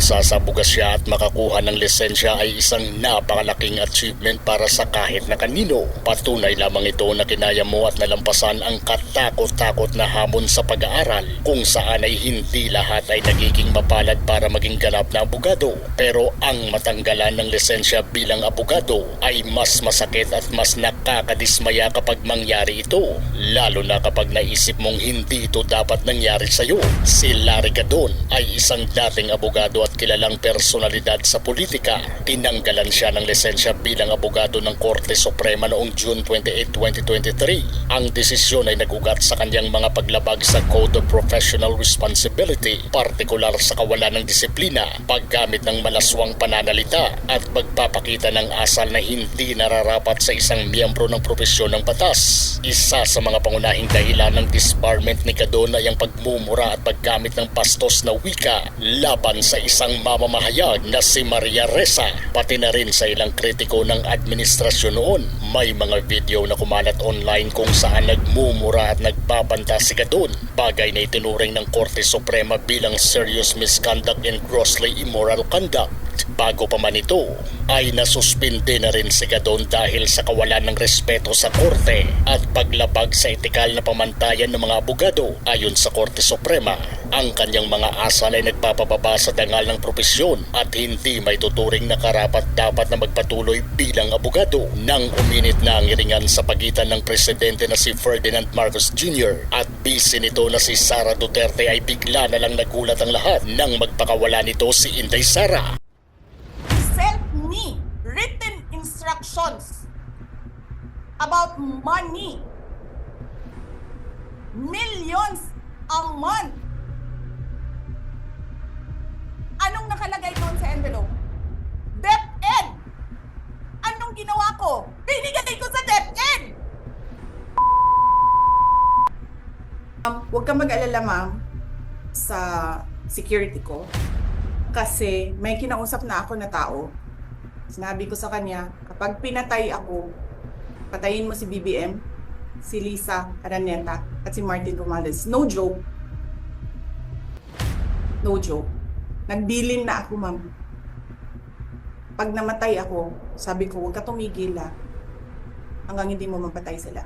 Sa bugasya at makakuha ng lisensya ay isang napakalaking achievement para sa kahit na kanino. Patunay lamang ito na kinaya mo at nalampasan ang katakot-takot na hamon sa pag-aaral kung saan ay hindi lahat ay nagiging mapalad para maging ganap na abogado. Pero ang matanggalan ng lisensya bilang abogado ay mas masakit at mas nakakadismaya kapag mangyari ito. Lalo na kapag naisip mong hindi ito dapat nangyari sa'yo. Si Larry Gadon ay isang dating abogado kilalang personalidad sa politika. Tinanggalan siya ng lisensya bilang abogado ng Korte Suprema noong June 28, 2023. Ang desisyon ay nagugat sa kanyang mga paglabag sa Code of Professional Responsibility, partikular sa kawalan ng disiplina, paggamit ng malaswang pananalita at pagpapakita ng asal na hindi nararapat sa isang miyembro ng propesyon ng batas. Isa sa mga pangunahing dahilan ng disbarment ni Gadon ay ang pagmumura at paggamit ng bastos na wika laban sa isang mamamahayag na si Maria Ressa, pati na rin sa ilang kritiko ng administrasyon noon. May mga video na kumalat online kung saan nagmumura at nagbabanta si Gadon, bagay na itinuring ng Korte Suprema bilang serious misconduct and grossly immoral conduct. Bago pa man ito, ay nasuspinde na rin si Gadon dahil sa kawalan ng respeto sa korte at paglabag sa etikal na pamantayan ng mga abogado ayon sa Korte Suprema. Ang kanyang mga asal ay nagpapababa sa dangal ng propesyon at hindi may tuturing na karapat dapat na magpatuloy bilang abogado nang uminit na ang iringan sa pagitan ng presidente na si Ferdinand Marcos Jr. at busy nito na si Sara Duterte ay bigla na lang nagulat ang lahat nang magpakawala nito si Inday Sara. About money. Millions a month. Anong nakalagay doon sa envelope? DepEd! Anong ginawa ko? Binigay ko sa DepEd! Um, huwag kang mag-alala, ma'am, sa security ko. Kasi may kinausap na ako na tao. Sinabi ko sa kanya, kapag pinatay ako, patayin mo si BBM, si Lisa Araneta, at si Martin Romales. No joke. No joke. Nagbilin na ako, ma'am. Pag namatay ako, sabi ko, huwag ka tumigil ah. Hanggang hindi mo mapatay sila.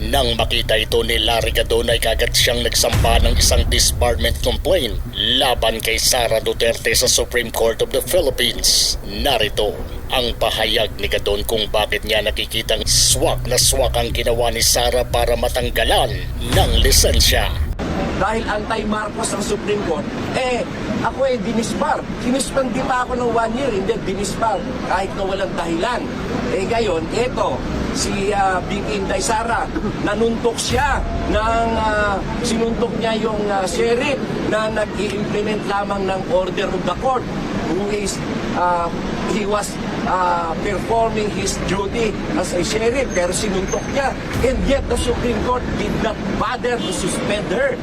Nang makita ito ni Larry Gadon ay kagad siyang nagsampa ng isang disbarment complaint laban kay Sara Duterte sa Supreme Court of the Philippines. Narito ang pahayag ni Gadon kung bakit niya nakikitang swak na swak ang ginawa ni Sara para matanggalan ng lisensya. dahil anti-Marcos ang Supreme Court, eh, ako eh, dinisbar. Sinuspandi pa ako ng one year, hindi, dinisbar. Kahit na walang dahilan. Eh, ngayon, eto, si uh, Big Inday Sara, nanuntok siya ng, ah, sinuntok niya yung ah, sheriff na nag-i-implement lamang ng order of the court who is, ah, he was ah, performing his duty as a sheriff pero sinuntok niya. And yet the Supreme Court did not bother to suspend her.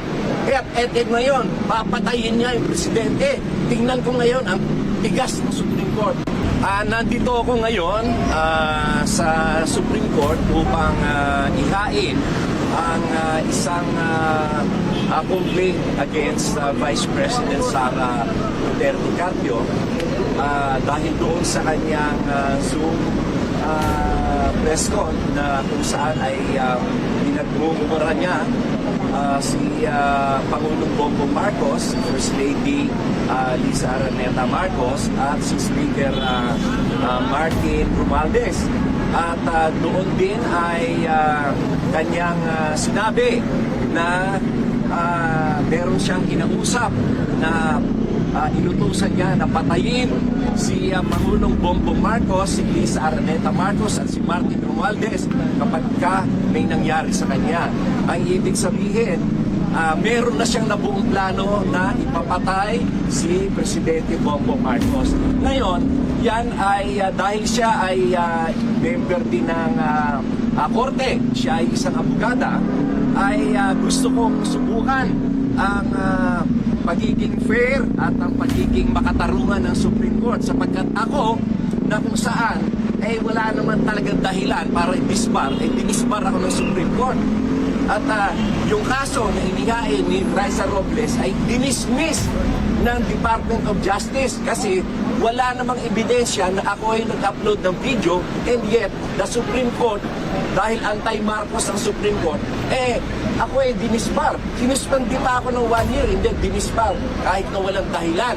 At etin ngayon papatayin niya yung presidente. Tingnan ko ngayon ang tigas ng Supreme Court. Ah, nandito ako ngayon ah, sa Supreme Court upang ah, ihain ang ah, isang ah, ah, complaint against ah, Vice President Sara Duterte Carpio ah, dahil doon sa kanyang ah, Zoom ah, press con na kung saan ay uh, pinagmumura niya ah, si ah, Pangulong Bongbong Marcos, First Lady ah, Lisa Araneta Marcos at si Speaker ah, ah, Martin Romualdez. At ah, doon din ay ah, kanyang ah, sinabi na ah, meron siyang inausap na ah, inutusan niya na patayin si ah, Pangulong Bongbong Marcos, si Lisa Araneta Marcos at si Martin Romualdez kapag ka may nangyari sa kanya. Ang ibig sabihin, ah, meron na siyang nabuong plano na ipapatay si Presidente Bongbong Marcos. Ngayon, yan ay ah, dahil siya ay ah, member din ng ah, ah, korte, siya ay isang abogada, ay ah, gusto kong subukan ang ah, pagiging fair at ang pagiging makatarungan ng Supreme Court sapagkat ako na kung saan eh wala naman talagang dahilan para i-disbar, eh dinisbar ako ng Supreme Court. At ah, yung kaso na inihain ni Raisa Robles ay dinismiss ng Department of Justice kasi wala namang ebidensya na ako ay nag-upload ng video and yet the Supreme Court dahil anti-Marcos ang Supreme Court eh ako ay dinisbar. Sinuspandi pa ako ng one year and then dinisbar kahit na walang dahilan.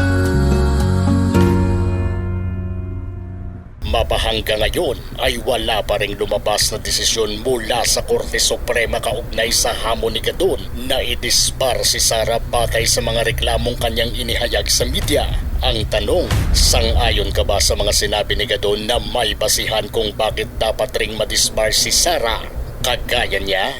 Mapahanggang ngayon ay wala pa ring lumabas na desisyon mula sa Korte Suprema kaugnay sa hamon ni Gadon na idisbar si Sara batay sa mga reklamong kanyang inihayag sa media. Ang tanong, sang-ayon ka ba sa mga sinabi ni Gadon na may basihan kung bakit dapat ring madisbar si Sara? Kagaya niya?